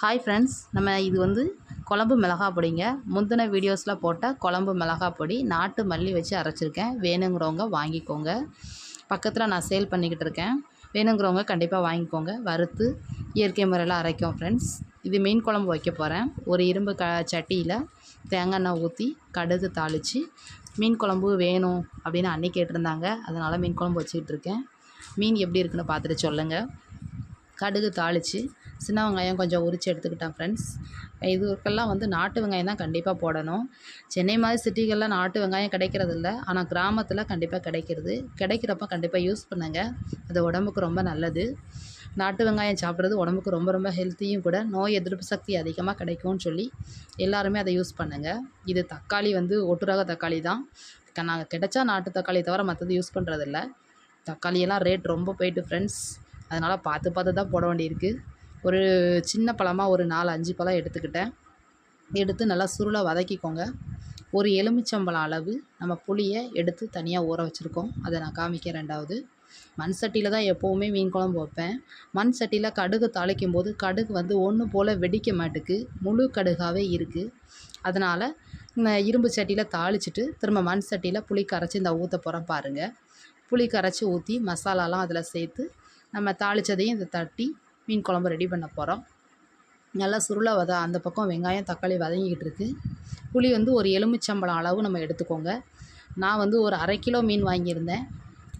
Hi friends நம்ம இது வந்து குழம்பு மிளகா பொடிங்க. முந்தின வீடியோஸில் போட்ட குழம்பு மிளகா பொடி நாட்டு மல்லி வச்சு அரைச்சிருக்கேன். வேணுங்கிறவங்க வாங்கிக்கோங்க. பக்கத்தில் நான் சேல் பண்ணிக்கிட்டு இருக்கேன். வேணுங்கிறவங்க கண்டிப்பாக வாங்கிக்கோங்க. வறுத்து இயற்கை முறையில் அரைக்கும் ஃப்ரெண்ட்ஸ் இது மீன் குழம்பு வைக்க போகிறேன் ஒரு இரும்பு க சட்டியில் தேங்காய் எண்ணெய் ஊற்றி கடுகு தாளித்து மீன் குழம்பு வேணும் அப்படின்னு அன்னி கேட்டிருந்தாங்க. அதனால் மீன் குழம்பு வச்சுக்கிட்டு இருக்கேன். மீன் எப்படி இருக்குன்னு பார்த்துட்டு சொல்லுங்கள் கடுகு தாளித்து சின்ன வெங்காயம் கொஞ்சம் உரித்து எடுத்துக்கிட்டேன் ஃப்ரெண்ட்ஸ் இதுக்கெல்லாம் வந்து நாட்டு வெங்காயம் தான் கண்டிப்பாக போடணும். சென்னை மாதிரி சிட்டிகளில் நாட்டு வெங்காயம் கிடைக்கிறதில்ல ஆனால் கிராமத்தில் கண்டிப்பாக கிடைக்கிறது. கிடைக்கிறப்ப கண்டிப்பாக யூஸ் பண்ணுங்கள் அது உடம்புக்கு ரொம்ப நல்லது. நாட்டு வெங்காயம் சாப்பிட்றது உடம்புக்கு ரொம்ப ரொம்ப ஹெல்த்தியும் கூட. நோய் எதிர்ப்பு சக்தி அதிகமாக கிடைக்கும்னு சொல்லி எல்லாருமே அதை யூஸ் பண்ணுங்கள் இது தக்காளி வந்து ஒட்டுரக தக்காளி தான். நாங்கள் கிடைச்சா நாட்டு தக்காளி தவிர மற்றது யூஸ் பண்ணுறதில்ல தக்காளியெல்லாம் ரேட் ரொம்ப போயிட்டு ஃப்ரெண்ட்ஸ் அதனால் பார்த்து பார்த்து தான் போட வேண்டியிருக்கு. ஒரு சின்ன பழமாக ஒரு நாலு அஞ்சு பழம் எடுத்துக்கிட்டேன். எடுத்து நல்லா சுருளை வதக்கிக்கோங்க. ஒரு எலுமிச்சம்பழம் அளவு நம்ம புளியை எடுத்து தனியாக ஊற வச்சுருக்கோம். அதை நான் காமிக்கிறேன் ரெண்டாவது. மண் சட்டியில் தான் எப்போவுமே மீன் குழம்பு வைப்பேன். மண் சட்டியில் கடுகு தாளிக்கும் போது கடுகு வந்து ஒன்று போல் வெடிக்க மாட்டுக்கு. முழு கடுகாகவே இருக்குது அதனால் இரும்பு சட்டியில் தாளிச்சிட்டு திரும்ப மண் சட்டியில் புளி கரைச்சி இந்த ஊற்ற போகிறேன் பாருங்கள் புளி கரைச்சி ஊற்றி மசாலாலாம் அதில் சேர்த்து நம்ம தாளித்ததையும் இதை தட்டி மீன் குழம்பு ரெடி பண்ண போகிறோம் நல்லா சுருளை வத அந்த பக்கம் வெங்காயம் தக்காளி வதங்கிக்கிட்டு இருக்குது புளி வந்து ஒரு எலுமிச்சம்பழம் அளவு நம்ம எடுத்துக்கோங்க. நான் வந்து ஒரு அரை கிலோ மீன் வாங்கியிருந்தேன்.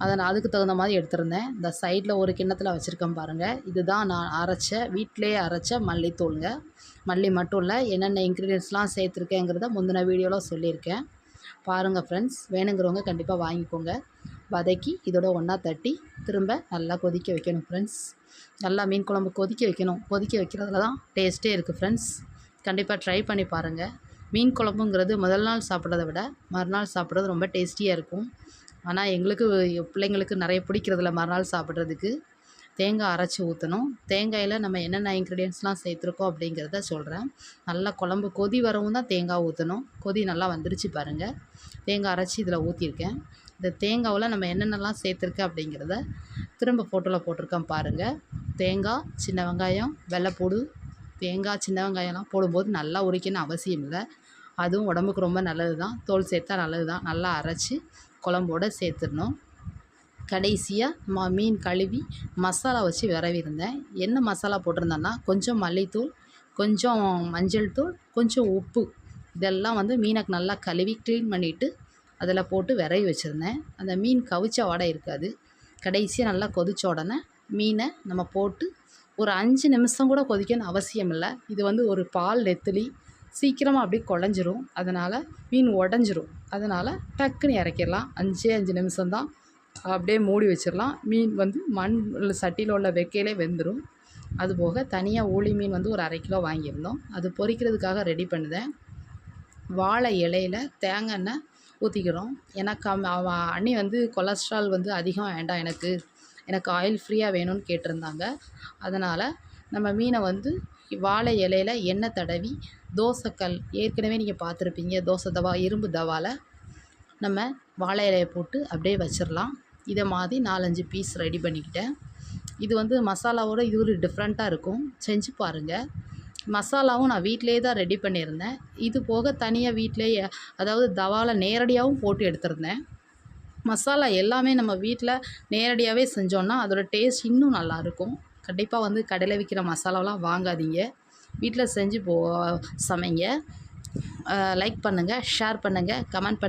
அதை நான் அதுக்கு தகுந்த மாதிரி எடுத்திருந்தேன். இந்த சைடில் ஒரு கிண்ணத்தில் வச்சுருக்கேன் பாருங்கள் இதுதான் நான் அரைச்ச வீட்டிலேயே அரைச்ச மல்லித்தூளுங்க. மல்லி மட்டும் இல்லை என்னென்ன இன்க்ரீடியன்ஸ்லாம் சேர்த்துருக்கேங்கிறத முந்தின வீடியோவில் சொல்லியிருக்கேன். பாருங்கள் ஃப்ரெண்ட்ஸ் வேணுங்கிறவங்க கண்டிப்பாக வாங்கிக்கோங்க. வதக்கி இதோட ஒன்றா தட்டி திரும்ப நல்லா கொதிக்க வைக்கணும் ஃப்ரெண்ட்ஸ் நல்லா மீன் குழம்பு கொதிக்க வைக்கணும். கொதிக்க வைக்கிறதுல தான் டேஸ்ட்டே இருக்குது ஃப்ரெண்ட்ஸ் கண்டிப்பாக ட்ரை பண்ணி பாருங்கள் மீன் குழம்புங்கிறது முதல் நாள் சாப்பிட்றத விட மறுநாள் சாப்பிட்றது ரொம்ப டேஸ்டியாக இருக்கும். ஆனால் எங்களுக்கு பிள்ளைங்களுக்கு நிறைய பிடிக்கிறதில்ல மறுநாள் சாப்பிட்றதுக்கு தேங்காய் அரைச்சி ஊற்றணும் தேங்காயில் நம்ம என்னென்ன இன்க்ரீடியன்ஸ்லாம் சேர்த்துருக்கோம் அப்படிங்கிறத சொல்கிறேன் நல்லா குழம்பு கொதி வரவும் தான் தேங்காய் ஊற்றணும் கொதி நல்லா வந்துருச்சு பாருங்கள் தேங்காய் அரைச்சி இதில் ஊற்றிருக்கேன் இந்த தேங்காவில் நம்ம என்னென்னலாம் சேர்த்துருக்கு அப்படிங்கிறத திரும்ப ஃபோட்டோவில் போட்டிருக்கேன் பாருங்கள் தேங்காய் சின்ன வெங்காயம் வெள்ளைப்பூடு தேங்காய் சின்ன வெங்காயம்லாம் போடும்போது நல்லா உரிக்கணும்னு அவசியம் இல்லை. அதுவும் உடம்புக்கு ரொம்ப நல்லது தான் தோல் சேர்த்தா நல்லது தான் நல்லா அரைச்சி குழம்போடு சேர்த்துடணும். கடைசியாக ம மீன் கழுவி மசாலா வச்சு விரவிருந்தேன் என்ன மசாலா போட்டிருந்தேன்னா கொஞ்சம் மல்லித்தூள் கொஞ்சம் மஞ்சள் தூள் கொஞ்சம் உப்பு. இதெல்லாம் வந்து மீனை நல்லா கழுவி க்ளீன் பண்ணிவிட்டு அதில் போட்டு விரவி வச்சுருந்தேன். அந்த மீன் கவிச்ச வாடை இருக்காது. கடைசியாக நல்லா கொதித்த உடனே மீனை நம்ம போட்டு ஒரு அஞ்சு நிமிஷம் கூட கொதிக்கணும் அவசியம் இல்லை. இது வந்து ஒரு பால் நெத்திலி சீக்கிரமாக அப்படியே குழஞ்சிரும். அதனால் மீன் உடஞ்சிரும். அதனால் டக்குன்னு இறக்கிடலாம். அஞ்சே அஞ்சு நிமிஷம்தான் அப்படியே மூடி வச்சிடலாம். மீன் வந்து மண் சட்டியில் உள்ள வெக்கையிலே வெந்துடும் அதுபோக தனியாக ஊளி மீன் வந்து ஒரு அரை கிலோ வாங்கியிருந்தோம். அது பொரிக்கிறதுக்காக ரெடி பண்ணுதேன் வாழை இலையில் தேங்காய் எண்ணெய் ஊற்றிக்கிறோம் ஏன்னா கம் அண்ணி வந்து கொலஸ்ட்ரால் வந்து அதிகம் வேண்டாம் எனக்கு. எனக்கு ஆயில் ஃப்ரீயாக வேணும்னு கேட்டிருந்தாங்க. அதனால் நம்ம மீனை வந்து வாழை இலையில் எண்ணெய் தடவி தோசைக்கல் ஏற்கனவே நீங்கள் பார்த்துருப்பீங்க தோசை தவா இரும்பு தவாவில் நம்ம வாழை இலையை போட்டு அப்படியே வச்சிடலாம். இதை மாதிரி நாலஞ்சு பீஸ் ரெடி பண்ணிக்கிட்டேன். இது வந்து மசாலாவோட இது ஒரு டிஃப்ரெண்ட்டாக இருக்கும். செஞ்சு பாருங்கள் மசாலாவும் நான் வீட்டிலே தான் ரெடி பண்ணியிருந்தேன். இது போக தனியாக வீட்டிலேயே அதாவது தவாவில் நேரடியாகவும் போட்டு எடுத்திருந்தேன். மசாலா எல்லாமே நம்ம வீட்டில் நேரடியாகவே செஞ்சோன்னா அதோடய டேஸ்ட் இன்னும் நல்லாயிருக்கும் கண்டிப்பாக வந்து கடையில் விற்கிற மசாலாவெலாம் வாங்காதீங்க. வீட்டில் செஞ்சு போ சமைங்க. லைக் பண்ணுங்கள் ஷேர் பண்ணுங்கள் கமெண்ட் பண்ணுங்கள்